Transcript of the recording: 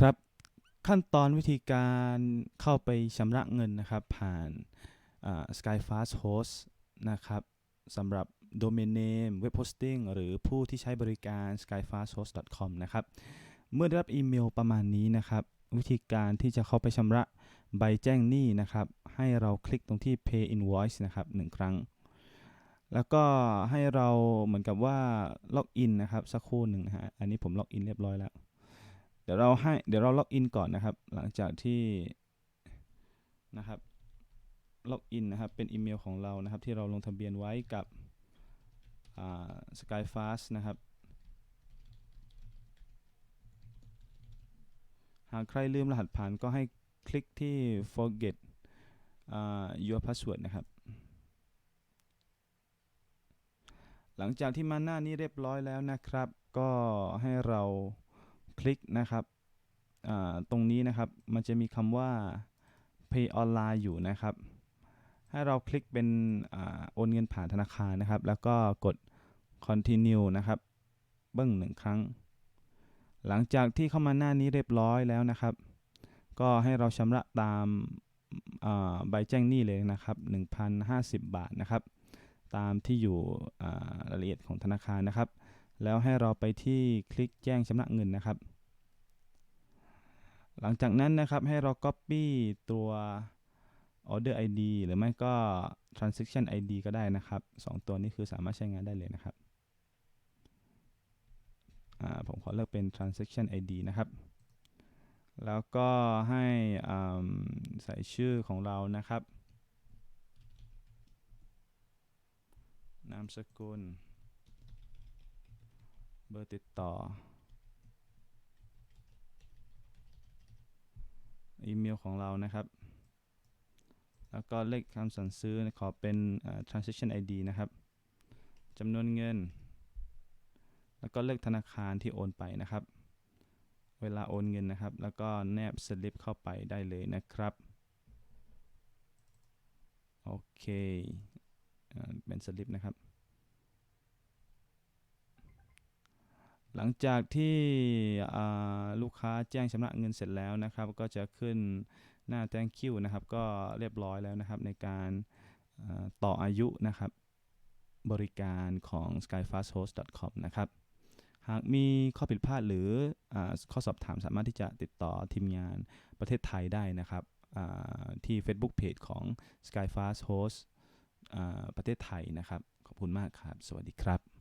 ครับขั้นตอนวิธีการเข้าไปชำระเงินนะครับ ผ่าน Skyfast Host นะครับสำหรับ Domain Name Web Hosting หรือผู้ที่ใช้บริการ skyfasthost.com นะครับ เมื่อได้รับอีเมลประมาณนี้นะครับ วิธีการที่จะเข้าไปชำระใบแจ้งหนี้นะครับ ให้เราคลิกตรงที่ Pay Invoice นะครับหนึ่งครั้ง แล้วก็ให้เราเหมือนกับว่าล็อกอินนะครับ สักครู่หนึ่งฮะอันนี้ผมล็อกอินเรียบร้อยแล้ว ดี๋ยวเราให้เดี๋ยวเราล็อกอินก่อนนะครับ หลังจากที่นะครับล็อกอินนะครับเป็นอีเมลของเรานะครับ ที่เราลงทะเบียนไว้กับอ่า Skyfast นะครับ หากใครลืมรหัสผ่านก็ให้คลิกที่ forget your password นะครับ หลังจากที่มาหน้านี้เรียบร้อยแล้วนะครับ ก็ให้เรา คลิกนะครับตรงนี้นะครับมันจะมีคำว่า pay online อยู่นะครับ ให้เราคลิกเป็นอโอนเงินผ่านธนาคารนะครับ แล้วก็กด continue นะครับเบิ้งหนึ่งครั้ง หลังจากที่เข้ามาหน้านี้เรียบร้อยแล้วนะครับ ก็ให้เราชำระตามใบแจ้งหนี้เลยนะครับ 1,050 บาทนะครับ ตามที่อยู่รายละเอียดของธนาคารนะครับ แล้วให้เราไปที่คลิกแจ้งชำระเงินนะครับ หลังจากนั้นนะครับให้เรา Copy ตัว Order ID หรือไม่ก็ Transaction ID ก็ได้นะครับสองตัวนี้คือสามารถใช้งานได้เลยนะครับ ผมขอเลือกเป็น Transaction ID นะครับ แล้วก็ให้ใส่ชื่อของเรานะครับ นามสกุล เบอร์ติดต่อ อีเมลของเรานะครับ แล้วก็เลขคำสั่งซื้อขอเป็น transaction ID นะครับจำนวนเงิน แล้วก็เลขธนาคารที่โอนไปนะครับ เวลาโอนเงินนะครับ แล้วก็แนบสลิปเข้าไปได้เลยนะครับ โอเค เป็นสลิปนะครับ หลังจากที่ลูกค้าแจ้งชำระเงินเสร็จแล้วนะครับ ก็จะขึ้นหน้า thank you นะครับ ก็เรียบร้อยแล้วนะครับ ในการต่ออายุนะครับ บริการของ skyfasthost.com นะครับ หากมีข้อผิดพลาดหรืออข้อสอบถามสามารถที่จะติดต่อทีมงานประเทศไทยได้นะครับที่ Facebook Page ของ Skyfast Host ประเทศไทยนะครับ ขอบคุณมากครับ สวัสดีครับ